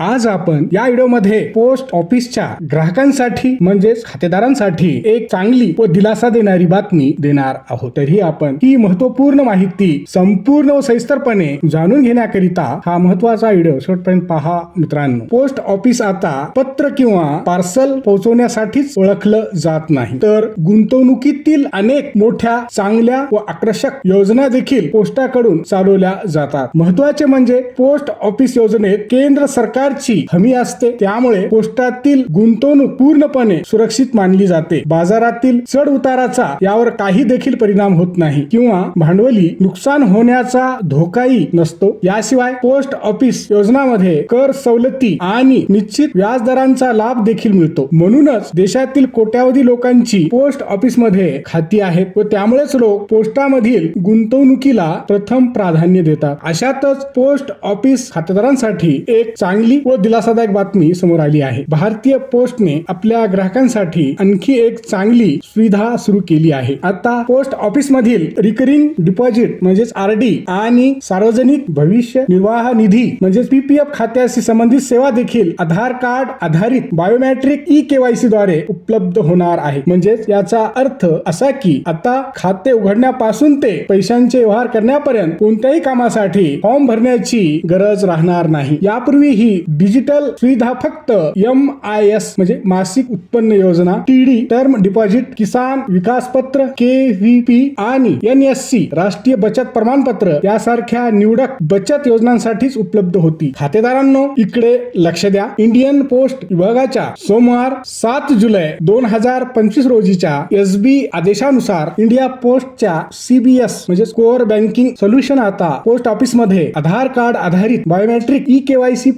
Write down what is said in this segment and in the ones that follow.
आज आपण या व्हिडिओमध्ये पोस्ट ऑफिसच्या ग्राहकांसाठी म्हणजेच खातेदारांसाठी एक चांगली व दिलासा देणारी बातमी देणार आहोत. तरी आपण ही महत्त्वपूर्ण माहिती संपूर्ण व सविस्तरपणे जाणून घेण्याकरिता हा महत्त्वाचा व्हिडिओ शेवटपर्यंत पहा मित्रांनो. पोस्ट ऑफिस आता पत्र किंवा पार्सल पोहोचवण्यासाठीच ओळखलं जात नाही. तर गुंतवणुकीतील अनेक मोठ्या चांगल्या व आकर्षक योजना देखील पोस्टाकडून चालवल्या जातात. महत्त्वाचे म्हणजे पोस्ट ऑफिस योजनेत केंद्र सरकार सरकारची हमी असते. त्यामुळे पोस्टातील गुंतवणूक पूर्णपणे सुरक्षित मानली जाते. बाजारातील चढ उताराचा यावर काही देखील परिणाम होत नाही किंवा भांडवली नुकसान होण्याचा धोकाही नसतो. याशिवाय पोस्ट ऑफिस योजनामध्ये कर सवलती आणि निश्चित व्याजदरांचा लाभ देखील मिळतो. म्हणूनच देशातील कोट्यावधी लोकांची पोस्ट ऑफिसमध्ये खाती आहेत व त्यामुळेच लोक पोस्टामधील गुंतवणुकीला प्रथम प्राधान्य देतात. अशातच पोस्ट ऑफिस खातेदारांसाठी एक चांगली व दिलासादायक बातमी समोर आली आहे. भारतीय पोस्टने आपल्या ग्राहकांसाठी आणखी एक चांगली सुविधा सुरू केली आहे. आता पोस्ट ऑफिस मधील रिकरिंग डिपॉझिट म्हणजेच आर डी आणि सार्वजनिक भविष्य निर्वाह निधी म्हणजेच पीपीएफ खात्याशी संबंधित सेवा देखील आधार कार्ड आधारित बायोमॅट्रिक ई केवायसी द्वारे उपलब्ध होणार आहे. म्हणजेच याचा अर्थ असा की आता खाते उघडण्यापासून ते पैशांचे व्यवहार करण्यापर्यंत कोणत्याही कामासाठी फॉर्म भरण्याची गरज राहणार नाही. यापूर्वी ही डिजिटल सुविधा फक्त एम आय एस म्हणजे मासिक उत्पन्न योजना TD term deposit Kisan Vikas Patra K V P आणि एन एस सी राष्ट्रीय बचत प्रमाणपत्र यासारख्या निवडक बचत योजनांसाठीच उपलब्ध होती. खातेदारांनो इकडे लक्ष द्या. इंडियन पोस्ट विभागाच्या सोमवार सात जुलै दोन हजार पंचवीस रोजीच्या एस बी आदेशानुसार इंडिया पोस्टच्या सीबीएस म्हणजे कोअर बँकिंग सोल्युशन आता पोस्ट ऑफिसमध्ये आधार कार्ड आधारित बायोमेट्रिक ई केवायसी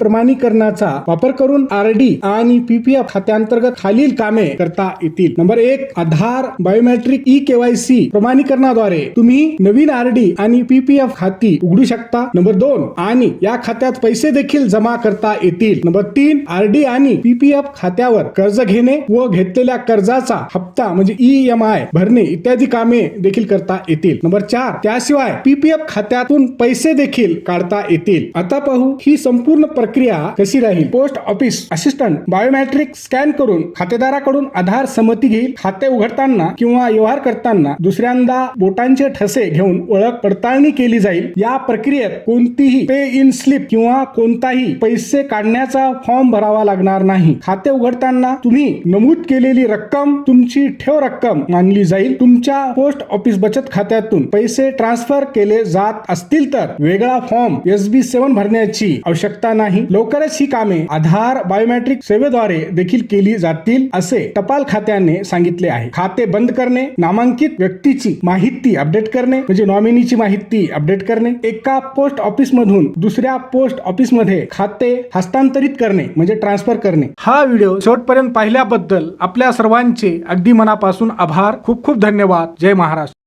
प्रमाणीकरणाचा वापर करून आर डी आणि पीपीएफ खात्यांतर्गत खालील कामे करता येतील. नंबर एक आधार बायोमेट्रिक ई केवायसी प्रमाणीकरणाद्वारे तुम्ही नवीन आर डी आणि पीपीएफ खाती उघडू शकता. नंबर दोन आणि या खात्यात पैसे देखील जमा करता येतील. नंबर तीन आर डी आणि पीपीएफ खात्यावर कर्ज घेणे व घेतलेल्या कर्जाचा हप्ता म्हणजे ई एम आय भरणे इत्यादी कामे देखील करता येतील. नंबर चार त्याशिवाय पीपीएफ खात्यातून पैसे देखील काढता येतील. आता पाहू ही संपूर्ण प्रक्रिया कशी राहील? Post office assistant biometric scan करून खातेदाराकडून आधार संमती घेईल. खाते उघडताना किंवा व्यवहार करताना दुसऱ्यांदा बोटांचे ठसे घेऊन ओळख पडताळणी केली जाईल. या प्रक्रियेत कोणतीही पे इन स्लिप किंवा कोणताही पैसे काढण्याचा फॉर्म भरावा लागणार नाही. खाते उघडताना तुम्ही नमूद केलेली रक्कम तुमची ठेव रक्कम मानली जाईल. तुमच्या पोस्ट ऑफिस बचत खात्यातून पैसे ट्रान्सफर केले जात असतील तर वेगळा फॉर्म एस बी सेवन भरण्याची आवश्यकता नाही. लोक लवकरच ही कामे आधार बायोमेट्रिक सेवेद्वारे देखील केली जातील असे टपाल खात्याने सांगितले आहे. खाते बंद करणे नामांकित व्यक्तीची माहिती अपडेट करणे म्हणजे नॉमिनीची माहिती अपडेट करणे एका पोस्ट ऑफिस मधून दुसऱ्या पोस्ट ऑफिसमध्ये खाते हस्तांतरित करणे म्हणजे ट्रान्सफर करणे. हा व्हिडिओ शेवटपर्यंत पाहिल्याबद्दल आपल्या सर्वांचे अगदी मनापासून आभार. खूप खूप धन्यवाद. जय महाराष्ट्र.